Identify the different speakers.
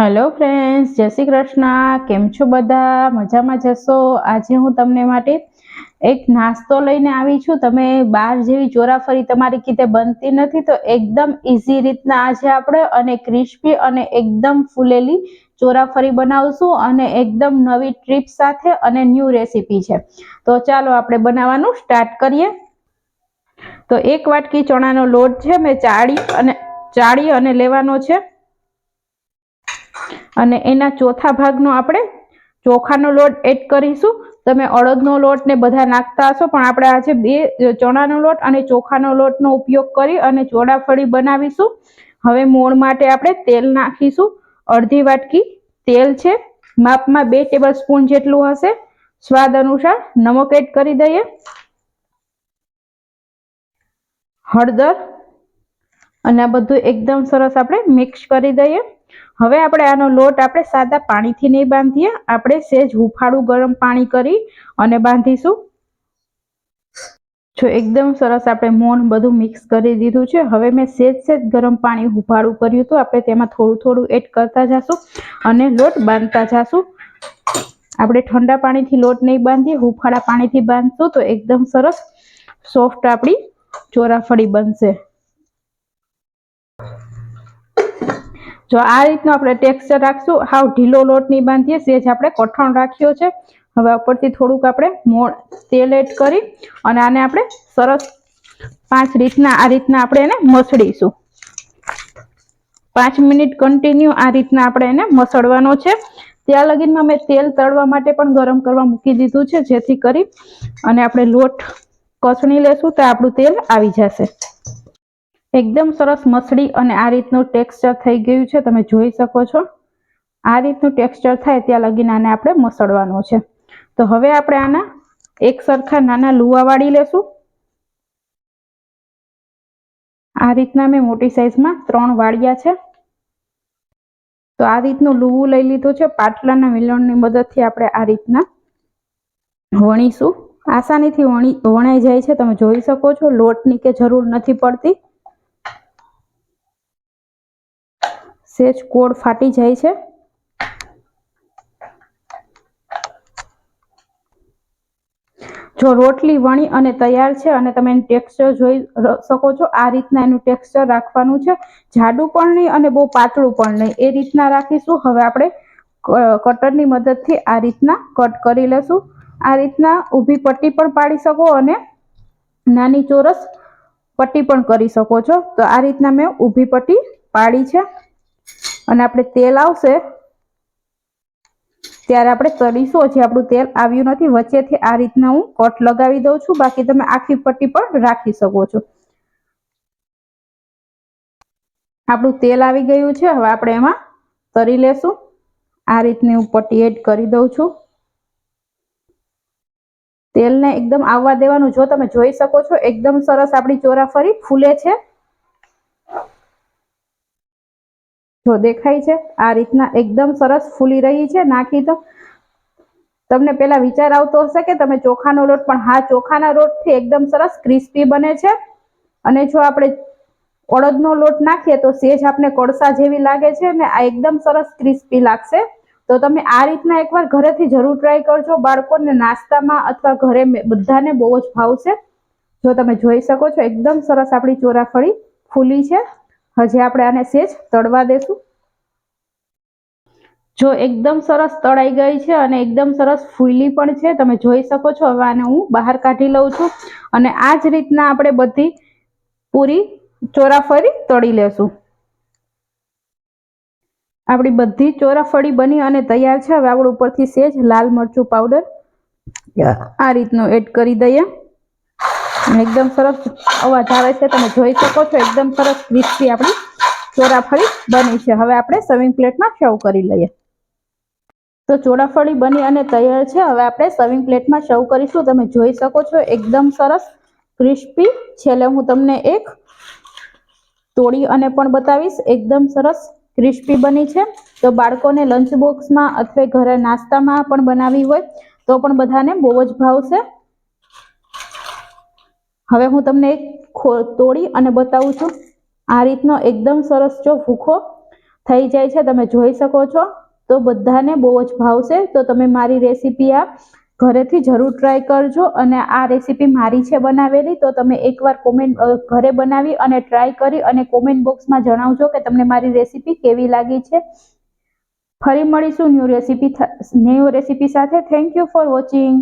Speaker 1: Hello friends જય શ્રી કૃષ્ણ. કેમ છો બધા? મજામાં જશો? આજે હું તમને માટે એક નાસ્તો લઈને આવી છું. તમે બહાર જેવી ચોરાફરી તમારી કીતે બનતી નથી, તો એકદમ ઇઝી રીતના આજે આપણે અને ક્રિસ્પી અને એકદમ ફૂલેલી ચોરાફરી બનાવશું અને એકદમ નવી ટ્રીપ સાથે અને ન્યૂ રેસીપી છે. તો ચાલો આપણે બનાવવાનું સ્ટાર્ટ કરીએ. તો એક વાટકી ચણાનો લોટ છે. મેં ચાળી અને ચાળી અને લેવાનો છે. અને એના ચોથા ભાગનો આપણે ચોખાનો લોટ એડ કરીશું. તમે અડદનો લોટ ને બધા નાખતા હશો, પણ આપણે આજે બે ચણાનો લોટ અને ચોખાનો લોટનો ઉપયોગ કરી અને ચોડાફળી બનાવીશું. હવે મોણ માટે આપણે તેલ નાખીશું. અડધી વાટકી તેલ છે. માપમાં બે ટેબલ સ્પૂન જેટલું હશે. સ્વાદ અનુસાર નમક એડ કરી દઈએ. હળદર અને આ બધું એકદમ સરસ આપણે મિક્સ કરી દઈએ. હવે આપણે આનો લોટ આપણે સાદા પાણીથી નહીં બાંધીએ. આપણે સેજ હુફાળું ગરમ પાણી કરી અને બાંધીશું. જો એકદમ સરસ આપણે મોણ બધું મિક્સ કરી દીધું છે. હવે મેં સેજ સેજ ગરમ પાણી હુફાળું કર્યું હતું. આપણે તેમાં થોડું થોડું એડ કરતા જશું અને લોટ બાંધતા જશું. આપણે ઠંડા પાણીથી લોટ નહીં બાંધીએ, હુફાળા પાણીથી બાંધશું તો એકદમ સરસ સોફ્ટ આપણી ચોરાફળી બનશે. જો આ રીતનો આપણે ટેક્સચર રાખશું, હાવ ઢીલો લોટ નહીં બાંધીએ, સેજ આપણે કઠણ રાખ્યો છે. હવે ઉપરથી થોડુંક આપણે મોણ, તેલ એડ કરી અને આને આપણે સરસ પાંચ રીતના, આ રીતના આપણે એને મસળીશું. પાંચ મિનિટ કન્ટિન્યુ આ રીતના આપણે એને મસળવાનો છે. ત્યાં લગીનમાં મેં તેલ તળવા માટે પણ ગરમ કરવા મૂકી દીધું છે, જેથી કરી અને આપણે લોટ કસણી લેશું તો આપણું તેલ આવી જશે. એકદમ સરસ મસળી અને આ રીતનું ટેક્સચર થઈ ગયું છે, તમે જોઈ શકો છો. આ રીતનું ટેક્સચર થાય ત્યાં લગીને આને આપણે મસળવાનું છે. તો હવે આપણે આના એક સરખા નાના લુવા વાળી લેશું. આ રીતના મેં મોટી સાઈઝમાં ત્રણ વાળ્યા છે. તો આ રીતનું લુવું લઈ લીધું છે, પાટલાના મિલણની મદદથી આપણે આ રીતના વણીશું. આસાનીથી વણી, વણાઈ જાય છે, તમે જોઈ શકો છો, લોટની કે જરૂર નથી પડતી. સેજ કોડ ફાટી જાય છે. જો રોટલી વણી અને તૈયાર છે અને તમે એનું ટેક્સચર જોઈ શકો છો, આ રીતના એનું ટેક્સચર રાખવાનું છે. જાડું પણ નહીં અને બહુ પાતળું પણ નહીં. એ રીતના રાખીશું. હવે આપણે કટરની મદદથી આ રીતના કટ કરી લેશું. આ રીતના ઊભી પટ્ટી પણ પાડી શકો અને નાની ચોરસ પટ્ટી પણ કરી શકો છો. તો આ રીતના મેં ઊભી પટ્ટી પાડી છે. અને આપણે તેલ આવશે, ત્યારે આપણે તળીશું. હજી આપણું તેલ આવ્યું નથી. વચ્ચેથી આ રીતના હું કટ લગાવી દઉં છું. બાકી તમે આખી પટ્ટી પણ રાખી શકો છો. આપણું તેલ આવી ગયું છે. હવે આપણે એમાં તરી લેશું. આ રીતની હું પટ્ટી એડ કરી દઉં છું. તેલને એકદમ આવવા દેવાનું. જો તમે જોઈ શકો છો, એકદમ સરસ આપણી ચોરાફરી ફૂલે છે. જો દેખાય છે, આ રીતના એકદમ સરસ ફૂલી રહી છે. નાખી તો તમને પેલા વિચાર આવતો હશે કે તમે ચોખાનો લોટ, પણ હા, ચોખાના લોટથી એકદમ સરસ ક્રિસ્પી બને છે. અને જો આપણે અડદનો લોટ નાખીએ તો સેજ આપણે કડસા જેવી લાગે છે ને આ એકદમ સરસ ક્રિસ્પી લાગશે. તો તમે આ રીતના એકવાર ઘરેથી જરૂર ટ્રાય કરજો. બાળકોને નાસ્તામાં અથવા ઘરે બધાને બહુ જ ભાવશે. જો તમે જોઈ શકો છો, એકદમ સરસ આપણી ચોરાફળી ફૂલી છે. હજી આપણે આને સેજ તળવા દેશું. જો એકદમ સરસ તળાઈ ગઈ છે અને એકદમ સરસ ફૂલી પણ છે તમે જોઈ શકો છો. હવે આને હું બહાર કાઢી લઉં છું અને આ જ રીતના આપણે બધી પૂરી ચોરાફળી તળી લેશું. આપણી બધી ચોરાફળી બની અને તૈયાર છે. હવે આપણે ઉપરથી સેજ લાલ મરચું પાવડર આ રીતનું એડ કરી દઈએ. એકદમ સરસ અવાજ આવે છે. તમે જોઈ શકો છો, એકદમ સરસ ક્રિસ્પી આપણી ચોરાફળી બની છે. હવે આપણે સર્વિંગ પ્લેટમાં સર્વ કરી લઈએ. તો ચોરાફળી બની અને તૈયાર છે. હવે આપણે સર્વિંગ પ્લેટમાં સર્વ કરીશું. તમે જોઈ શકો છો, એકદમ સરસ ક્રિસ્પી છેલ્લે હું તમને એક તોડી અને પણ બતાવીશ. એકદમ સરસ ક્રિસ્પી બની છે. તો બાળકોને લંચ બોક્સમાં અથવા ઘરે નાસ્તામાં પણ બનાવી હોય તો પણ બધાને બહુ જ ભાવશે હવે હું તમને એક તોડી અને બતાવું છું. આ રીતનો એકદમ સરસ જો ભૂખો થઈ જાય છે, તમે જોઈ શકો છો. તો બધાને બહુ જ ભાવશે. તો તમે મારી રેસીપી આ ઘરેથી જરૂર ટ્રાય કરજો અને આ રેસીપી મારી છે બનાવેલી. તો તમે એકવાર કોમેન્ટ ઘરે બનાવી અને ટ્રાય કરી અને કોમેન્ટ બોક્સમાં જણાવજો કે તમને મારી રેસીપી કેવી લાગી છે. ફરી મળીશું ન્યૂ રેસીપી ન્યૂ રેસીપી સાથે. Thank you for watching